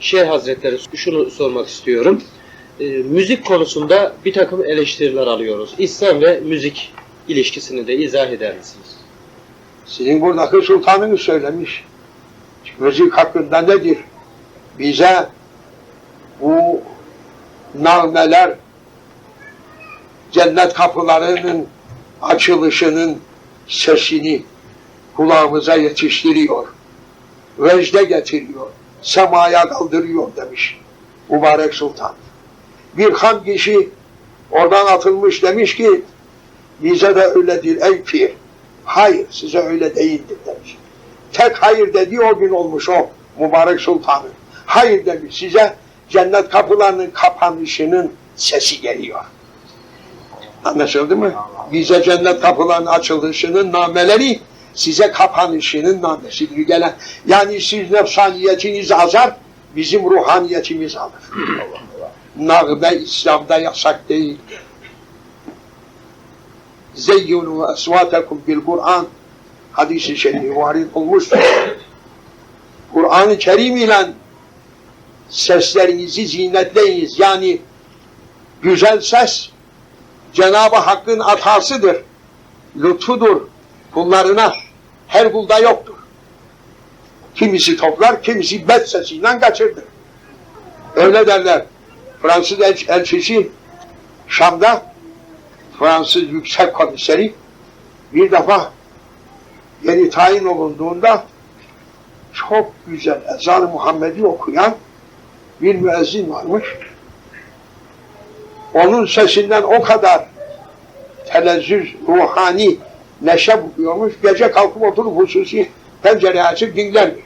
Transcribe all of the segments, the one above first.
Şeyh Hazretleri şunu sormak istiyorum. Ee, müzik konusunda bir takım eleştiriler alıyoruz. İslam ve müzik ilişkisini de izah eder misiniz? Sizin buradaki sultanınız söylemiş. Müzik hakkında nedir? Bize bu nağmeler cennet kapılarının açılışının sesini kulağımıza yetiştiriyor. Vecde getiriyor. Semaya kaldırıyor demiş mübarek sultan. Bir han kişi oradan atılmış demiş ki bize de öyledir ey pir. Hayır size öyle değildir demiş. Tek hayır dediği o gün olmuş o mübarek sultanın. Hayır demiş size cennet kapılarının kapanışının sesi geliyor. Anlaşıldı mı? Bize cennet kapılarının açılışının nameleri size kapanışının namesidir gelen. Yani siz nefsaniyetiniz azar, bizim ruhaniyetimiz alır. Nağbe İslam'da yasak değil. Zeyyunu esvatekum bil Kur'an hadisi şerifi varid olmuş. Kur'an-ı Kerim ile seslerinizi zinetleyiniz. Yani güzel ses Cenab-ı Hakk'ın atasıdır. Lütfudur. Kullarına her kulda yoktur. Kimisi toplar, kimisi bet sesiyle kaçırdı. Öyle derler. Fransız el elçisi Şam'da Fransız yüksek komiseri bir defa yeni tayin olunduğunda çok güzel ezan-ı Muhammed'i okuyan bir müezzin varmış. Onun sesinden o kadar telezzüz, ruhani neşe buluyormuş. Gece kalkıp oturup hususi pencereyi açıp dinlermiş.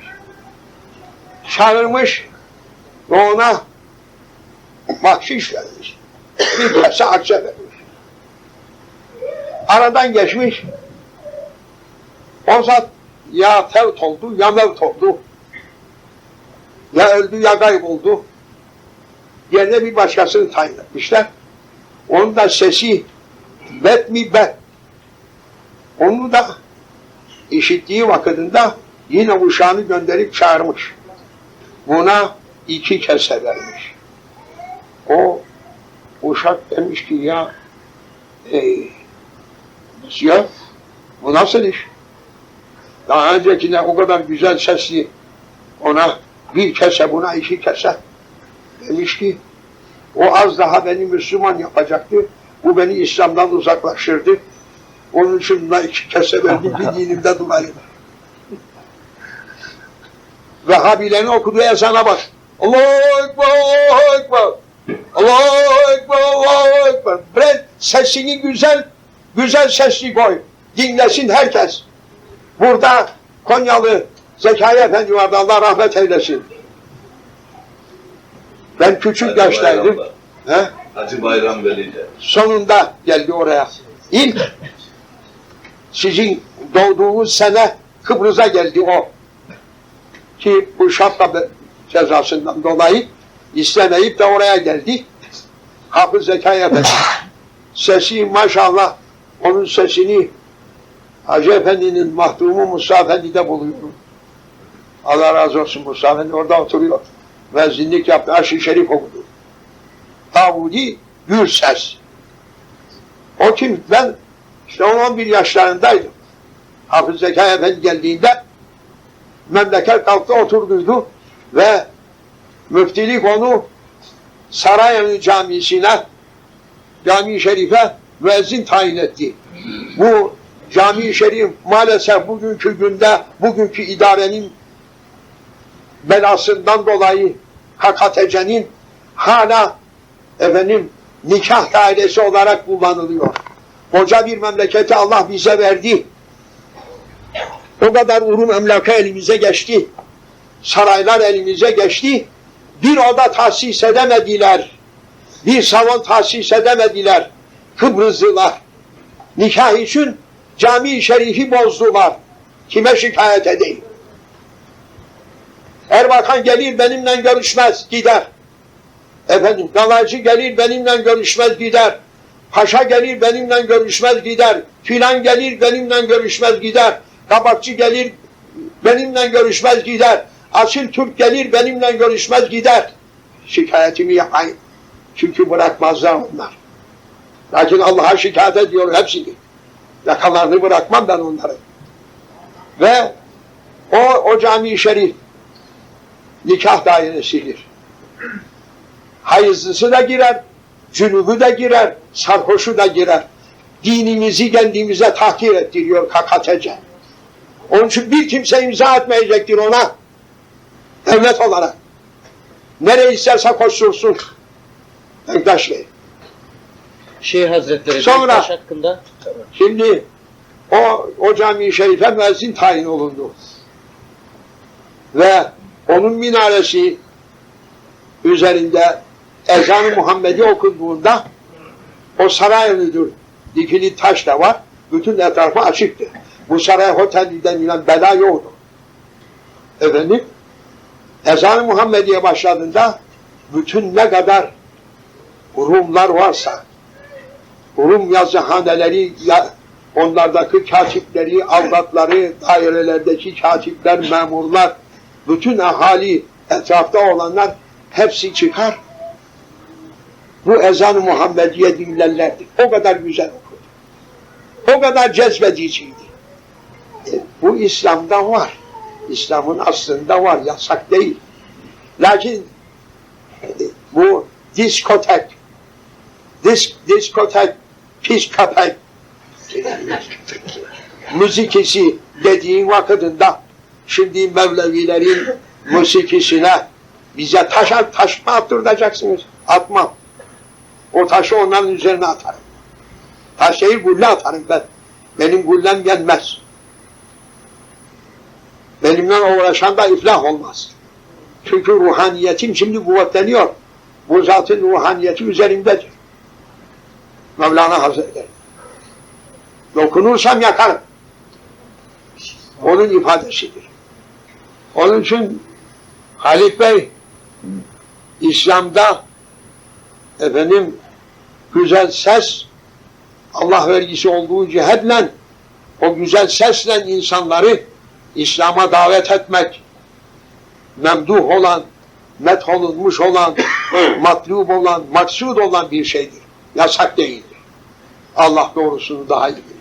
Çağırmış ve ona bahşiş vermiş. Bir kese akçe vermiş. Aradan geçmiş. O zat ya tevt oldu ya mevt oldu. Ya öldü ya kayboldu. Yerine bir başkasını tayin etmişler. Onun da sesi bet mi bet. Onu da işittiği vakitinde yine uşağını gönderip çağırmış. Buna iki kese vermiş. O uşak demiş ki ya ey, ya bu nasıl iş? Daha öncekine o kadar güzel sesli ona bir kese buna iki kese demiş ki o az daha beni Müslüman yapacaktı. Bu beni İslam'dan uzaklaştırdı. Onun için buna iki kese verdi bir dinimde durayım. Vehhabilerin okuduğu ezana bak. Allahu Ekber, Allahu Ekber. Allahu Ekber, Allahu Ekber. Bre sesini güzel, güzel sesli koy. Dinlesin herkes. Burada Konyalı Zekai Efendi vardı. Allah rahmet eylesin. Ben küçük Hacı yaştaydım. Bayram'da. He? Hacı Bayram Veli'de. Sonunda geldi oraya. İlk sizin doğduğunuz sene Kıbrıs'a geldi o. Ki bu şapka cezasından dolayı istemeyip de oraya geldi. Hafız Zekai Efendi. Sesi maşallah onun sesini Hacı Efendi'nin mahdumu Musa Efendi'de buluyorum. Allah razı olsun Musa Efendi orada oturuyor. Vezzinlik yaptı. Aşı Şerif okudu. Davudi Gürses. O kim? Ben işte 11 yaşlarındaydım. Hafız Zekai Efendi geldiğinde memleket kalktı oturduydu ve müftilik onu Sarayönü Camisi'ne Cami-i Şerif'e müezzin tayin etti. Bu Cami-i Şerif maalesef bugünkü günde bugünkü idarenin belasından dolayı KKTC'nin hala efendim nikah dairesi olarak kullanılıyor. Koca bir memleketi Allah bize verdi. O kadar uru emlaka elimize geçti. Saraylar elimize geçti. Bir oda tahsis edemediler. Bir salon tahsis edemediler. Kıbrıslılar. Nikah için cami-i şerifi bozdular. Kime şikayet edeyim? Erbakan gelir benimle görüşmez gider. Efendim galaycı gelir benimle görüşmez gider. Paşa gelir benimle görüşmez gider. Filan gelir benimle görüşmez gider. Kabakçı gelir benimle görüşmez gider. Asil Türk gelir benimle görüşmez gider. Şikayetimi yapayım. Çünkü bırakmazlar onlar. Lakin Allah'a şikayet ediyor hepsini. Yakalarını bırakmam ben onları. Ve o, o cami-i şerif nikah dairesidir. Hayızlısı da girer, cünübü de girer, sarhoşu da girer. Dinimizi kendimize tahkir ettiriyor kakatece. Onun için bir kimse imza etmeyecektir ona. Devlet olarak. Nereye isterse koştursun. Bektaş Bey. Şeyh Hazretleri Sonra- Bektaş hakkında Şimdi o, o cami-i şerife müezzin tayin olundu. Ve onun minaresi üzerinde ezan-ı Muhammedi okunduğunda o saray önüdür. Dikili taş da var. Bütün etrafı açıktı. Bu saray oteli denilen bela yoktu. Efendim ezan-ı Muhammediye başladığında bütün ne kadar Rumlar varsa Rum yazıhaneleri, ya, onlardaki katipleri, avratları, dairelerdeki katipler, memurlar, bütün ahali, etrafta olanlar hepsi çıkar. Bu ezan-ı Muhammediye dinlerlerdi. O kadar güzel okudu. O kadar cezbediciydi. E, bu İslam'da var. İslam'ın aslında var, yasak değil. Lakin e, bu diskotek, disk, diskotek, pis köpek müzikisi dediğin vakitinde şimdi Mevlevilerin müzikisine bize taş, taş mı attıracaksınız? Atmam. O taşı onların üzerine atarım. Taş değil atarım ben. Benim güllem gelmez. Benimle uğraşan da iflah olmaz. Çünkü ruhaniyetim şimdi kuvvetleniyor. Bu zatın ruhaniyeti üzerimdedir. Mevlana Hazretleri. Dokunursam yakarım. Onun ifadesidir. Onun için Halif Bey İslam'da efendim güzel ses Allah vergisi olduğu cihetle o güzel sesle insanları İslam'a davet etmek memduh olan, metholunmuş olan, matlub olan, maksud olan bir şeydir. Yasak değildir. Allah doğrusunu daha iyi bilir.